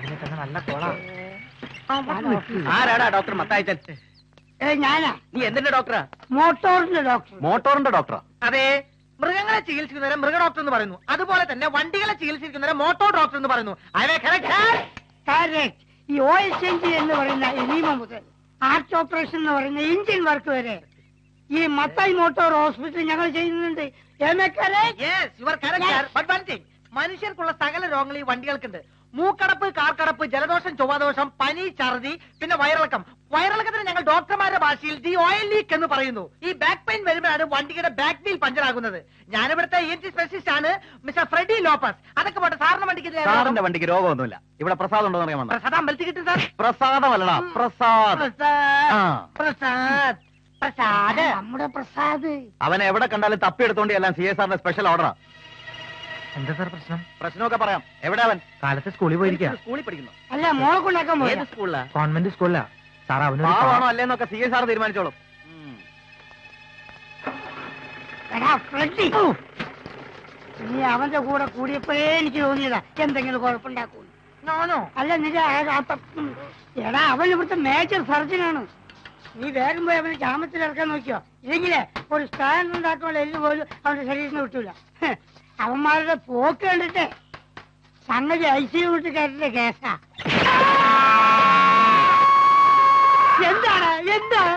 രാവിലെ തന്നെ നല്ല കോളാണ് ആരാടാ ഡോക്ടർ? മത്തായച്ചൻ ഏ ഞാനാ. നീ എന്തിന്റെ ഡോക്ടറാ? മോട്ടോറിന്റെ ഡോക്ടർ. മോട്ടോറിന്റെ ഡോക്ടറാ. അതെ മൃഗങ്ങളെ ചികിത്സിക്കുന്നവരെ മൃഗ ഡോക്ടർ എന്ന് പറയുന്നു. അതുപോലെ തന്നെ വണ്ടികളെ ചികിത്സിക്കുന്നവരെ മോട്ടോർ ഡോക്ടർ എന്ന് പറയുന്നു. ഈ ഓയിൽ ചേഞ്ച് എന്ന് പറയുന്ന എനീമ മുതൽ ആർട്ട് ഓപ്പറേഷൻ എന്ന് പറയുന്ന എഞ്ചിൻ വർക്ക് വരെ ഈ മത്തായി മോട്ടോർ ഹോസ്പിറ്റൽ ഞങ്ങൾ ചെയ്യുന്നുണ്ട്. മനുഷ്യർക്കുള്ള സകല രോഗങ്ങൾ ഈ വണ്ടികൾക്കുണ്ട്. മൂക്കടപ്പ് കാർക്കടപ്പ് ജലദോഷം ചൊവ്വാദോഷം പനി ഛർദി പിന്നെ വയറിളക്കം. വയറിളക്കത്തിന് ഞങ്ങൾ ഡോക്ടർമാരുടെ ഭാഷയിൽ ദി ഓയിൽ ലീക്ക് എന്ന് പറയുന്നു. ഈ ബാക്ക് പെയിൻ വരുമ്പോഴാണ് വണ്ടിയുടെ ബാക്ക് വീൽ പഞ്ചർ ആകുന്നത് ഞാനിവിടുത്തെ ഇ എൻ ടി സ്പെഷ്യലിസ്റ്റ് ആണ് മിസ്റ്റർ ഫ്രെഡി ലോപ്പസ്. അതൊക്കെ പോട്ടെ സാറിന്റെ വണ്ടിക്ക് സാറിന്റെ വണ്ടിക്ക് രോഗമൊന്നുമില്ല. ഇവിടെ പ്രസാദം ഉണ്ടോ അറിയാൻ പ്രസാദം പ്രസാദ് അമ്പലത്തിൽ കിട്ടും സാർ. പ്രസാദം പ്രസാദ്. പ്രസാദ്. ആ. പ്രസാദ്. പ്രസാദ്. നമ്മുടെ പ്രസാദ്. അവനെ എവിടെ കണ്ടാലും തപ്പിയെടുത്തോണ്ട് എല്ലാം സി എസ് ആറിന്റെ സ്പെഷ്യൽ ഓർഡറാ എന്താ സാർ പ്രശ്നം? പ്രശ്നമൊക്കെ പറയാം. എവിടെ അവൻ? കാലത്ത് സ്കൂളിൽ പോയിരിക്കാം. സ്കൂളിൽ പഠിക്കുന്നു. അല്ല മോളെ കൊണ്ടാക്കാൻ പോയ ഏത് സ്കൂളിലാ? കോൺവെന്റ് സ്കൂളിലാ. സാർ അവന് പാവാണോ അല്ലേന്നൊക്കെ സി എസ് ആർ തീരുമാനിച്ചോളും. നീ അവന്റെ കൂടെ കൂടിയപ്പോഴേ എനിക്ക് തോന്നിയതാ. എന്തെങ്കിലും കുഴപ്പമുണ്ടാക്കൂ നോനോ അല്ല നിന്റെ. എടാ അവൻ ഇവിടുത്തെ മേജർ സർജനാണ് നീ വേഗം പോയി അവനെ ജാമത്തിൽ ഇറക്കാൻ നോക്കിയോ? ഇല്ലെങ്കിലേ ഒരു സ്റ്റാൻഡ് ഉണ്ടാക്കാനുള്ള എല്ല് പോലും അവന്റെ ശരീരത്തിന് കിട്ടൂല. അവന്മാരുടെ പോക്ക് കണ്ടിട്ട് സംഗതി ഐ സി വിട്ട് കയറ്റിന്റെ കേസാ. എന്താണ്? എന്താണ്?